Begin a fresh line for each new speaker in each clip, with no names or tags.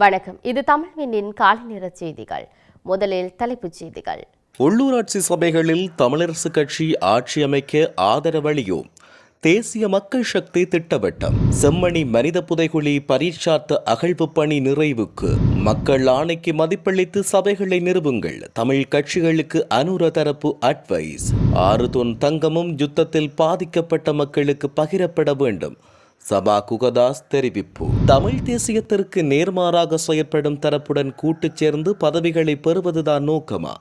வணக்கம். இது தமிழ்வினின் காலை நேர செய்திகள். முதலில் தலைப்புச் செய்திகள்.
உள்ளூராட்சி சபைகளில் தமிழரசு கட்சி ஆட்சி அமைக்க ஆதரவளியோம் தேசிய மக்கள் சக்தி திட்டவட்டம். செம்மணி மனித புதைகுழி பரீட்சார்த்த அகழ்வு பணி நிறைவுக்கு. மக்கள் ஆணைக்கு மதிப்பளித்து சபைகளை நிறுவுங்கள். தமிழ் கட்சிகளுக்கு அனுர தரப்பு அட்வைஸ் ஆறு தொன் தங்கமும் யுத்தத்தில் பாதிக்கப்பட்ட மக்களுக்கு பகிரப்பட வேண்டும். சபா குகதாஸ் தெரிவிப்பு. தமிழ் தேசியத்திற்கு நேர்மாறாக செயற்படும் தரப்புடன் கூட்டுச் சேர்ந்து பதவிகளை பெறுவதுதான் நோக்கமா?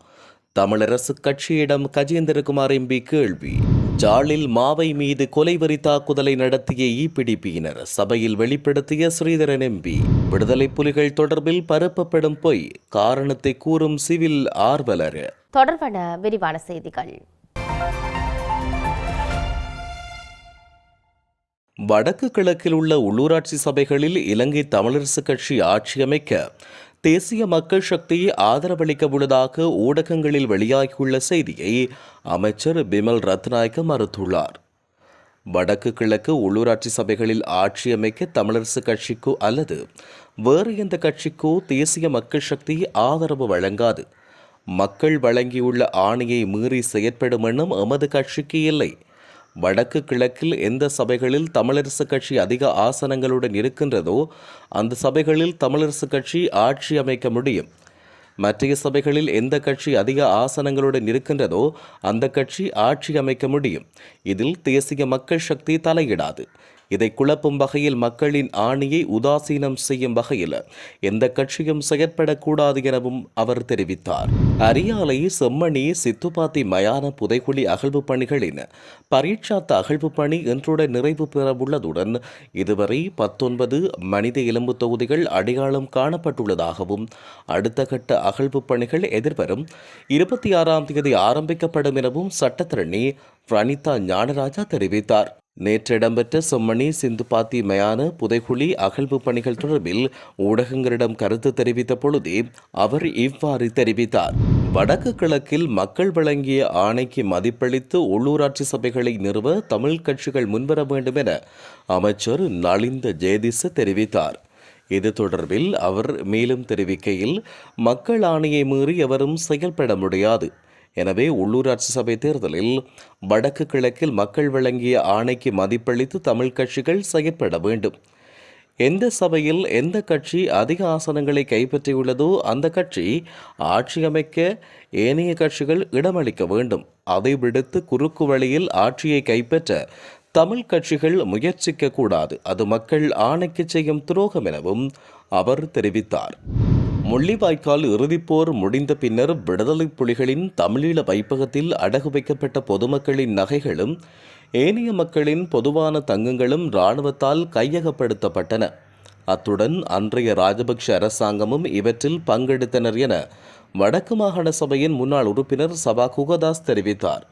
தமிழரசு கட்சியிடம் கஜேந்திரகுமார் எம்பி கேள்வி. ஜாலில் மாவை மீது கொலைவரி தாக்குதலை நடத்திய இபிடிபியினர் சபையில் வெளிப்படுத்திய ஸ்ரீதரன் எம்பி விடுதலை புலிகள் தொடர்பில் பரப்பப்படும் பொய் காரணத்தை கூறும் சிவில் ஆர்வலர்.
தொடர்பான விரிவான செய்திகள்.
வடக்கு கிழக்கில் உள்ள உள்ளூராட்சி சபைகளில் இலங்கை தமிழரசு கட்சி ஆட்சி அமைக்க தேசிய மக்கள் சக்தியை ஆதரவளிக்க உள்ளதாக ஊடகங்களில் வெளியாகியுள்ள செய்தியை அமைச்சர் பிமல் ரத்நாயக்க மறுத்துள்ளார். வடக்கு கிழக்கு உள்ளூராட்சி சபைகளில் ஆட்சி அமைக்க தமிழரசு கட்சிக்கோ அல்லது வேறு எந்த கட்சிக்கோ தேசிய மக்கள் சக்தி ஆதரவு வழங்காது. மக்கள் வழங்கியுள்ள ஆணையை மீறி செயற்படும் எண்ணம் எமது கட்சிக்கு இல்லை. வடக்கு கிழக்கில் எந்த சபைகளில் தமிழரசு கட்சி அதிக ஆசனங்களுடன் இருக்கின்றதோ அந்த சபைகளில் தமிழரசு கட்சி ஆட்சி அமைக்க முடியும். மற்றைய சபைகளில் எந்த கட்சி அதிக ஆசனங்களுடன் இருக்கின்றதோ அந்த கட்சி ஆட்சி அமைக்க முடியும். இதில் தேசிய மக்கள் சக்தி தலையிடாது. இதை குழப்பும் வகையில் மக்களின் ஆணியை உதாசீனம் செய்யும் வகையில் எந்த கட்சியும் செயற்படக்கூடாது எனவும் அவர் தெரிவித்தார். அரியாலை செம்மணி சித்துப்பாத்தி மயான புதைக்குழி அகழ்வு பணிகளின் பரீட்சாத்த அகழ்வு பணி இன்றுடன் நிறைவு பெறவுள்ளதுடன் இதுவரை பத்தொன்பது மனித எலும்பு தொகுதிகள் அடையாளம் காணப்பட்டுள்ளதாகவும் அடுத்த கட்ட அகழ்வு பணிகள் எதிர்வரும் இருபத்தி ஆறாம் தேதி ஆரம்பிக்கப்படும் எனவும் சட்டத்திரணி பிரணிதா ஞானராஜா தெரிவித்தார். நேற்று இடம்பெற்ற செம்மணி சிந்துபாத்தி மயான புதைக்குழி அகழ்வு பணிகள் தொடர்பில் ஊடகங்களிடம் கருத்து தெரிவித்த பொழுதே அவர் இவ்வாறு தெரிவித்தார். வடக்கு கிழக்கில் மக்கள் வழங்கிய ஆணைக்கு மதிப்பளித்து உள்ளூராட்சி சபைகளை நிறுவ தமிழ் கட்சிகள் முன்வர வேண்டும் என அமைச்சர் நலிந்த ஜெயதிச தெரிவித்தார். இது தொடர்பில் அவர் மேலும் தெரிவிக்கையில் மக்கள் ஆணையை மீறி எவரும் செயல்பட முடியாது. எனவே உள்ளூராட்சி சபை தேர்தலில் வடக்கு கிழக்கில் மக்கள் வழங்கிய ஆணைக்கு மதிப்பளித்து தமிழ் கட்சிகள் செயற்பட வேண்டும். எந்த சபையில் எந்த கட்சி அதிக ஆசனங்களை கைப்பற்றியுள்ளதோ அந்த கட்சி ஆட்சி அமைக்க ஏனைய கட்சிகள் இடமளிக்க வேண்டும். அதை விடுத்து குறுக்கு வழியில் ஆட்சியை கைப்பற்ற தமிழ் கட்சிகள் முயற்சிக்க கூடாது அது மக்கள் ஆணைக்கு செய்யும் துரோகம் எனவும் அவர் தெரிவித்தார். முள்ளிவாய்க்கால் இறுதிப்போர் முடிந்த பின்னர் விடுதலை புலிகளின் தமிழீழ வைப்பகத்தில் அடகு வைக்கப்பட்ட பொதுமக்களின் நகைகளும் ஏனைய மக்களின் பொதுவான தங்கங்களும் இராணுவத்தால் கையகப்படுத்தப்பட்டன. அத்துடன் அன்றைய ராஜபக்ஷ அரசாங்கமும் இவற்றில் பங்கெடுத்தனர் என வடக்கு மாகாண சபையின் முன்னாள் உறுப்பினர் சபா குகதாஸ் தெரிவித்தார்.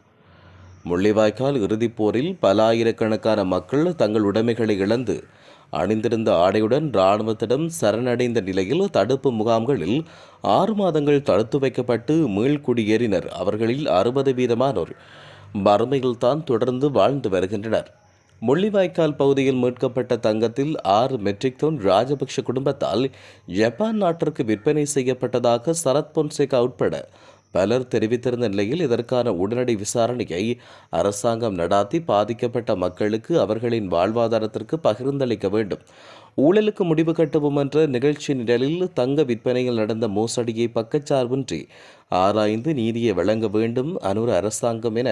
முள்ளிவாய்க்கால் இறுதிப்போரில் பல ஆயிரக்கணக்கான மக்கள் தங்கள் உடைமைகளை இழந்து அணிந்திருந்த ஆடையுடன் இராணுவத்திடம் சரணடைந்த நிலையில் தடுப்பு முகாம்களில் ஆறு மாதங்கள் தடுத்து வைக்கப்பட்டு மீள்குடியேறினர் அவர்களில் அறுபது வீதமானோர் வறுமையில்தான் தொடர்ந்து வாழ்ந்து வருகின்றனர். முள்ளிவாய்க்கால் பகுதியில் மீட்கப்பட்ட தங்கத்தில் ஆறு மெட்ரிக் டன் ராஜபக்ஷ குடும்பத்தால் ஜப்பான் நாட்டிற்கு விற்பனை செய்யப்பட்டதாக சரத் பொன்சேகா உட்பட பலர் தெரிவித்திருந்த நிலையில் இதற்கான உடனடி விசாரணையை அரசாங்கம் நடாத்தி பாதிக்கப்பட்ட மக்களுக்கு அவர்களின் வாழ்வாதாரத்திற்கு பகிர்ந்தளிக்க வேண்டும். ஊழலுக்கு முடிவு கட்டுவோம் என்ற நிகழ்ச்சி நிழலில் தங்க விற்பனையில் நடந்த மோசடியை பக்கச்சார்பின்றி ஆராய்ந்து நீதியை வழங்க வேண்டும் அனுர அரசாங்கம் என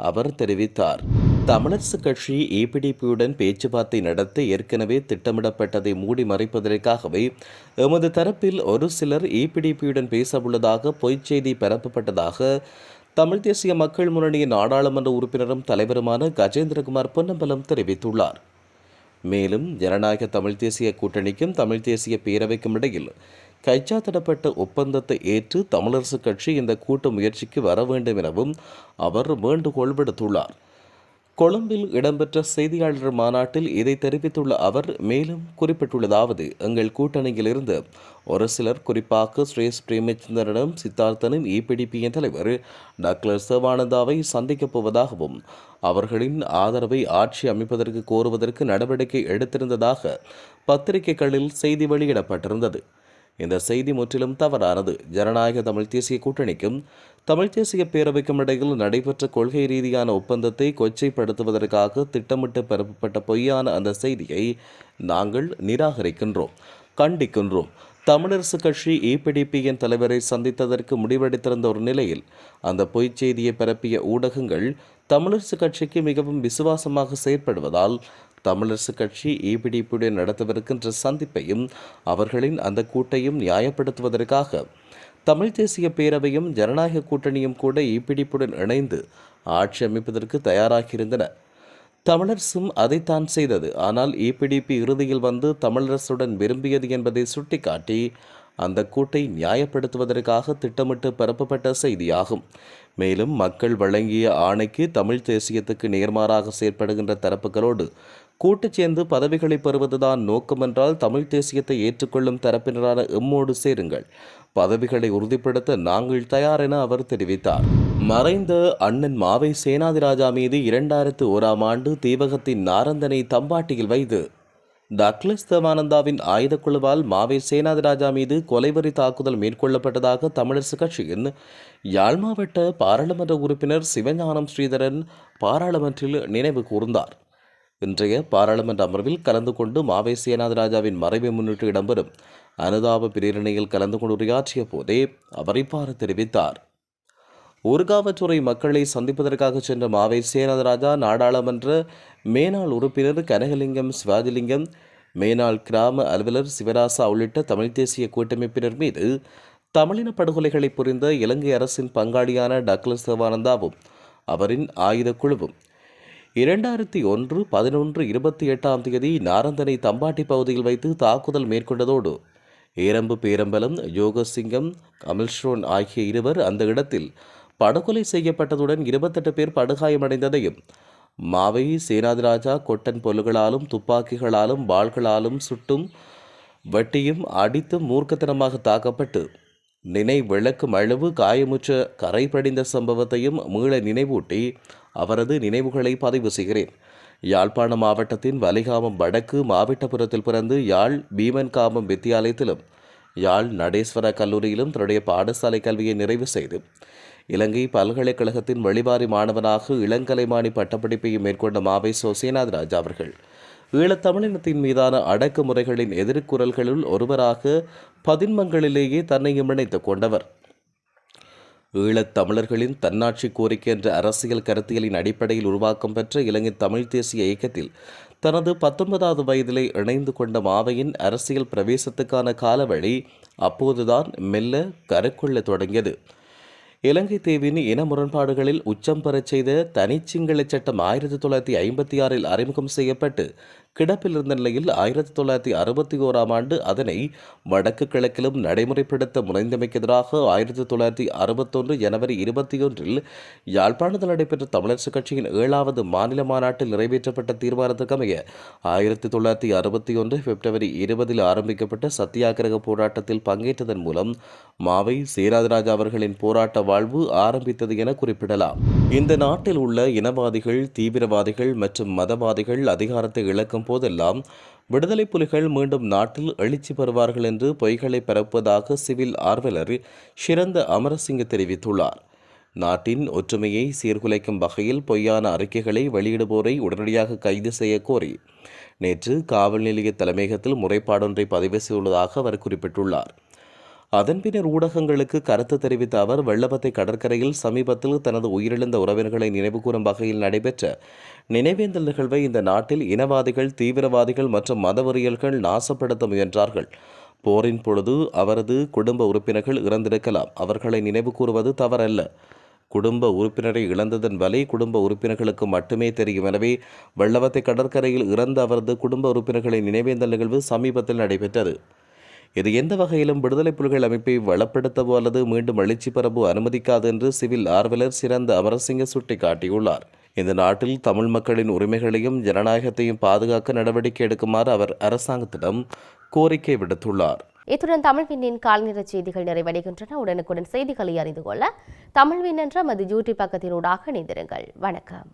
அவர் தெரிவித்தார். தமிழரசு கட்சி ஏபிடிபியுடன் பேச்சுவார்த்தை நடத்த ஏற்கனவே திட்டமிடப்பட்டதை மூடி மறைப்பதற்காகவே எமது தரப்பில் ஒரு சிலர் ஏபிடிபியுடன் பேசவுள்ளதாக பொய்ச் செய்தி பரப்பப்பட்டதாக தமிழ் தேசிய மக்கள் முன்னணியின் நாடாளுமன்ற உறுப்பினரும் தலைவருமான கஜேந்திரகுமார் பொன்னம்பலம் தெரிவித்துள்ளார். மேலும் ஜனநாயக தமிழ் தேசிய கூட்டணிக்கும் தமிழ் தேசிய பேரவைக்கும் இடையில் கைச்சாத்திடப்பட்ட ஒப்பந்தத்தை ஏற்று தமிழரசு கட்சி இந்த கூட்டு முயற்சிக்கு வர வேண்டும் எனவும் அவர் வேண்டுகோள் விடுத்துள்ளார். கொழும்பில் இடம்பெற்ற செய்தியாளர் மாநாட்டில் இதை தெரிவித்துள்ள அவர் மேலும் குறிப்பிட்டுள்ளதாவது எங்கள் கூட்டணியிலிருந்து ஒரு சிலர் குறிப்பாக சுரேஷ் பிரேமச்சந்திரனும் சித்தார்த்தனும் இபிடிபியின் தலைவர் டாக்டர் சிவானந்தாவை சந்திக்கப் போவதாகவும் அவர்களின் ஆதரவை ஆட்சி அமைப்பதற்கு கோருவதற்கு நடவடிக்கை எடுத்திருந்ததாக பத்திரிகைகளில் செய்தி வெளியிடப்பட்டிருந்தது. இந்த செய்தி முற்றிலும் தவறானது. ஜனநாயக தமிழ் தேசிய கூட்டணிக்கும் தமிழ் தேசிய பேரவைக்கும் இடையில் நடைபெற்ற கொள்கை ரீதியான ஒப்பந்தத்தை கொச்சைப்படுத்துவதற்காக திட்டமிட்டு பரப்பப்பட்ட பொய்யான அந்த செய்தியை நாங்கள் நிராகரிக்கின்றோம் கண்டிக்கின்றோம். தமிழரசு கட்சி ஏபிடிபியின் தலைவரை சந்தித்ததற்கு முடிவெடுத்திருந்த ஒரு நிலையில் அந்த பொய்ச் செய்தியை பரப்பிய ஊடகங்கள் தமிழரசு கட்சிக்கு மிகவும் விசுவாசமாக செயற்படுவதால் தமிழரசு கட்சி இபிடிபியுடன் நடத்தவிருக்கின்ற சந்திப்பையும் அவர்களின் அந்த கூட்டையும் நியாயப்படுத்துவதற்காக தமிழ் தேசிய பேரவையும் ஜனநாயக கூட்டணியும் கூட ஈபிடிப்புடன் இணைந்து ஆட்சி அமைப்பதற்கு தயாராகியிருந்தன. தமிழரசும் அதைத்தான் செய்தது. ஆனால் இபிடிபி இறுதியில் வந்து தமிழரசுடன் விரும்பியது என்பதை சுட்டிக்காட்டி அந்த கூட்டை நியாயப்படுத்துவதற்காக திட்டமிட்டு பரப்பப்பட்ட செய்தியாகும். மேலும் மக்கள் வழங்கிய ஆணைக்கு தமிழ் தேசியத்துக்கு நேர்மாறாக செயற்படுகின்ற தரப்புகளோடு கூட்டு சேர்ந்து பதவிகளை பெறுவதுதான் நோக்கமென்றால் தமிழ் தேசியத்தை ஏற்றுக்கொள்ளும் தரப்பினரான எம்மோடு சேருங்கள். பதவிகளை உறுதிப்படுத்த நாங்கள் தயார் என அவர் தெரிவித்தார். மறைந்த அண்ணன் மாவை சேனாதிராஜா மீது இரண்டாயிரத்து ஓராம் ஆண்டு தீவகத்தின் நாரந்தனை தம்பாட்டியில் வைத்து டக்ளஸ் தேவானந்தாவின் ஆயுதக்குழுவால் மாவை சேனாதிராஜா மீது கொலைவரி தாக்குதல் மேற்கொள்ளப்பட்டதாக தமிழரசு கட்சியின் யாழ் மாவட்ட பாராளுமன்ற உறுப்பினர் சிவஞானம் ஸ்ரீதரன் பாராளுமன்றில் நினைவு கூர்ந்தார். இன்றைய பாராளுமன்ற அமர்வில் கலந்து கொண்டு மாவை சேனாதிராஜாவின் மறைவை முன்னிட்டு இடம்பெறும் அனுதாப பிரேரணையில் கலந்து கொண்டு உரையாற்றிய போதே அவர் இவ்வாறு தெரிவித்தார். ஊர்காவற்றுறை மக்களை சந்திப்பதற்காக சென்ற மாவை சேனாதராஜா நாடாளுமன்ற மேனாள் உறுப்பினர் கனகலிங்கம் சிவாஜிலிங்கம் மேனாள் கிராம அலுவலர் சிவராசா உள்ளிட்ட தமிழ் தேசிய கூட்டமைப்பினர் மீது தமிழின படுகொலைகளை புரிந்த இலங்கை அரசின் பங்காளியான டக்ளஸ் சிவானந்தாவும் அவரின் ஆயுத குழுவும் இரண்டாயிரத்தி ஒன்று பதினொன்று இருபத்தி எட்டாம் தேதி நாரந்தனை தம்பாட்டி பகுதியில் வைத்து தாக்குதல் மேற்கொண்டதோடு ஏரம்பு பேரம்பலம் யோகசிங்கம் கமல்ஷோன் ஆகிய இருவர் அந்த இடத்தில் படுகொலை செய்யப்பட்டதுடன் இருபத்தெட்டு பேர் படுகாயமடைந்ததையும் மாவை சேனாதிராஜா கொட்டன் பொல்லுகளாலும் துப்பாக்கிகளாலும் வாள்களாலும் சுட்டும் வெட்டியும் அடித்தும் மூர்க்கத்தனமாக தாக்கப்பட்டு நினைவிளக்கும் அளவு காயமுற்ற கரை படிந்த சம்பவத்தையும் மீள நினைவூட்டி அவரது நினைவுகளை பதிவு செய்கிறேன். யாழ்ப்பாண மாவட்டத்தின் வலிகாமம் வடக்கு மாவட்டபுரத்தில் பிறந்து யாழ் பீமன்காமம் வித்தியாலயத்திலும் யாழ் நடேஸ்வர கல்லூரியிலும் தன்னுடைய பாடசாலை கல்வியை நிறைவு செய்து இலங்கை பல்கலைக்கழகத்தின் வெளிவாரி மாணவனாக இளங்கலைமானி பட்டப்படிப்பையும் மேற்கொண்ட மாவை சோ சேனாதிராஜ் அவர்கள் ஈழத்தமிழினத்தின் மீதான அடக்குமுறைகளின் எதிர்குரல்களுள் ஒருவராக பதின்மங்களிலேயே தன்னையும் இணைத்துக் கொண்டவர். ஈழத் தமிழர்களின் தன்னாட்சி கோரிக்கை என்ற அரசியல் கருத்தியலின் அடிப்படையில் உருவாக்கம் பெற்ற இலங்கை தமிழ் தேசிய இயக்கத்தில் தனது பத்தொன்பதாவது வயதிலே இணைந்து கொண்ட மாவையின் அரசியல் பிரவேசத்துக்கான காலவழி அப்போதுதான் மெல்ல கருக்கொள்ள தொடங்கியது. இலங்கை தீவின் இன முரண்பாடுகளில் உச்சம் பெறச் செய்த தனிச்சிங்கள சட்டம் ஆயிரத்தி தொள்ளாயிரத்தி ஐம்பத்தி ஆறில் அறிமுகம் செய்யப்பட்டு கிடப்பில் இருந்த நிலையில் ஆயிரத்தி தொள்ளாயிரத்தி அறுபத்தி ஓராம் ஆண்டு அதனை வடக்கு கிழக்கிலும் நடைமுறைப்படுத்த முனைந்தமைக்கு எதிராக ஆயிரத்தி தொள்ளாயிரத்தி அறுபத்தொன்று ஜனவரி இருபத்தி ஒன்றில் யாழ்ப்பாணத்தில் நடைபெற்ற தமிழரசுக் கட்சியின் ஏழாவது மாநில மாநாட்டில் நிறைவேற்றப்பட்ட தீர்மானத்துக்கமைய ஆயிரத்தி தொள்ளாயிரத்தி அறுபத்தி ஒன்று பிப்ரவரி இருபதில் ஆரம்பிக்கப்பட்ட சத்தியாகிரக போராட்டத்தில் பங்கேற்றதன் மூலம் மாவை சேராதராஜா அவர்களின் போராட்ட வாழ்வு ஆரம்பித்தது என குறிப்பிடலாம். இந்த நாட்டில் உள்ள இனவாதிகள் தீவிரவாதிகள் மற்றும் மதவாதிகள் அதிகாரத்தை இழக்கும் போதெல்லாம் விடுதலை புலிகள் மீண்டும் நாட்டில் எழுச்சி பெறுவார்கள் என்று பொய்களை பரப்புவதாக சிவில் ஆர்வலர் சிறந்த அமரசிங்க தெரிவித்துள்ளார். நாட்டின் ஒற்றுமையை சீர்குலைக்கும் வகையில் பொய்யான அறிக்கைகளை வெளியிடுவோரை உடனடியாக கைது செய்ய கோரி நேற்று காவல் நிலைய தலைமையகத்தில் முறைப்பாடொன்றை பதிவு செய்துள்ளதாக அவர் குறிப்பிட்டுள்ளார். அதன் பின்னர் ஊடகங்களுக்கு கருத்து தெரிவித்த அவர் வெள்ளப்பத்தை கடற்கரையில் சமீபத்தில் தனது உயிரிழந்த உறவினர்களை நினைவுகூரும் வகையில் நடைபெற்ற நினைவேந்தல் நிகழ்வை இந்த நாட்டில் இனவாதிகள் தீவிரவாதிகள் மற்றும் மதவெறியல்கள் நாசப்படுத்த முயன்றார்கள். போரின் பொழுது அவரது குடும்ப உறுப்பினர்கள் இறந்திருக்கலாம். அவர்களை நினைவு கூறுவது தவறல்ல. குடும்ப உறுப்பினரை இழந்ததன் வலை குடும்ப உறுப்பினர்களுக்கு மட்டுமே தெரியும். எனவே வெள்ளவத்தை கடற்கரையில் இறந்த அவரது குடும்ப உறுப்பினர்களின் நினைவேந்தல் நிகழ்வு சமீபத்தில் நடைபெற்றது. இது எந்த வகையிலும் விடுதலை புலிகள் அமைப்பை வளப்படுத்தவோ அல்லது மீண்டும் எழுச்சி பெறவோ அனுமதிக்காது என்று சிவில் ஆர்வலர் சிறந்த அமரசிங்க சுட்டிக்காட்டியுள்ளார். இந்த நாட்டில் தமிழ் மக்களின் உரிமைகளையும் ஜனநாயகத்தையும் பாதுகாக்க நடவடிக்கை எடுக்குமாறு அவர் அரசாங்கத்திடம் கோரிக்கை விடுத்துள்ளார்.
இத்துடன் தமிழ்வின்னின் கால்நிற செய்திகள் நிறைவடைகின்றன. உடனுக்குடன் செய்திகளை அறிந்து கொள்ள தமிழ்வின் என்ற மது யூடியூப் பக்கத்தினூடாக இணைந்திருங்கள். வணக்கம்.